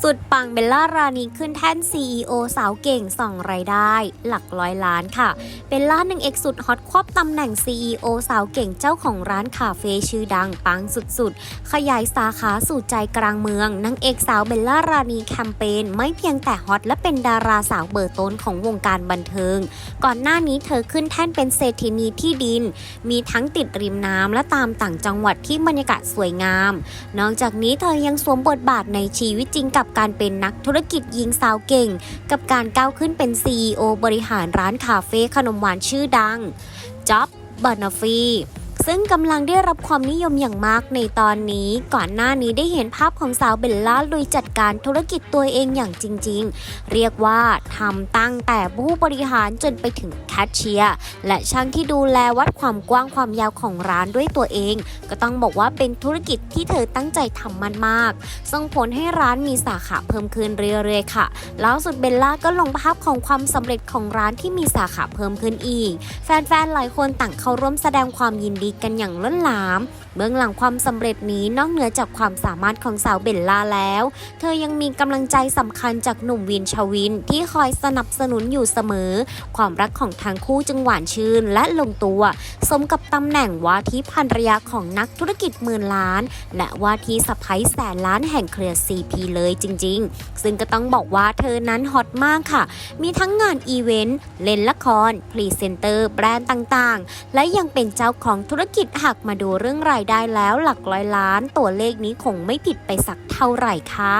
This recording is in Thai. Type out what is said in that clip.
สุดปังเบลล่ารานีขึ้นแท่น CEO สาวเก่งส่องรายได้ หลักร้อยล้านค่ะ เบลล่าหนึ่งเอกสุดฮอตควบตำแหน่ง CEO สาวเก่งเจ้าของร้านคาเฟ่ชื่อดังปังสุดๆ ขยายสาขาสู่ใจกลางเมืองนางเอกสาวเบลล่ารานีแคมเปญไม่เพียงแต่ฮอตและเป็นดาราสาวเบอร์ต้นของวงการบันเทิง ก่อนหน้านี้เธอขึ้นแท่นเป็นเศรษฐินีที่ดิน มีทั้งติดริมน้ำและตามต่างจังหวัดที่บรรยากาศสวยงาม นอกจากนี้เธอยังสวมบทบาทในชีวิตจริงกับการเป็นนักธุรกิจหญิงสาวเก่ง กับการก้าวขึ้นเป็น CEO บริหารร้านคาเฟ่ขนมหวานชื่อดังจ็อบบานาฟี ซึ่งกำลังได้รับความนิยมอย่างมากในตอนนี้ ก่อนหน้านี้ได้เห็นภาพของสาวเบลล่าลุยจัดการธุรกิจตัวเองอย่างจริง ๆ เรียกว่าทำตั้งแต่ผู้บริหารจนไปถึงแคชเชียร์และช่างที่ดูแลวัดความกว้างความยาวของร้านด้วยตัวเอง ก็ต้องบอกว่าเป็นธุรกิจที่เธอตั้งใจทำมันมากส่งผลให้ร้านมีสาขาเพิ่มขึ้นเรื่อยๆค่ะล่าสุดเบลล่าก็ลงภาพของความสำเร็จของร้านที่มีสาขาเพิ่มขึ้นอีก แฟนๆหลายคนต่างเข้าร่วมแสดงความยินดีกันอย่างล้นหลาม เบื้องหลังความสำเร็จนี้นอกเหนือจากความสามารถของสาวเบลล่าแล้ว เธอยังมีกำลังใจสำคัญจากหนุ่มวินชวินที่คอยสนับสนุนอยู่เสมอ ความรักของทั้งคู่จึงหวานชื่นและลงตัว สมกับตำแหน่งว่าที่ภรรยาของนักธุรกิจหมื่นล้าน และว่าที่สะพ้ยแสนล้านแห่งเครือ CP เลยจริง ๆ ซึ่งก็ต้องบอกว่าเธอนั้นฮอตมากค่ะ มีทั้งงานอีเวนต์เล่นละครพรีเซนเตอร์แบรนด์ต่างๆ และยังเป็นเจ้าของธุรกิจหักมาดูเรื่องรายได้แล้วหลักร้อยล้าน ตัวเลขนี้คงไม่ผิดไปสักเท่าไหร่ค่ะ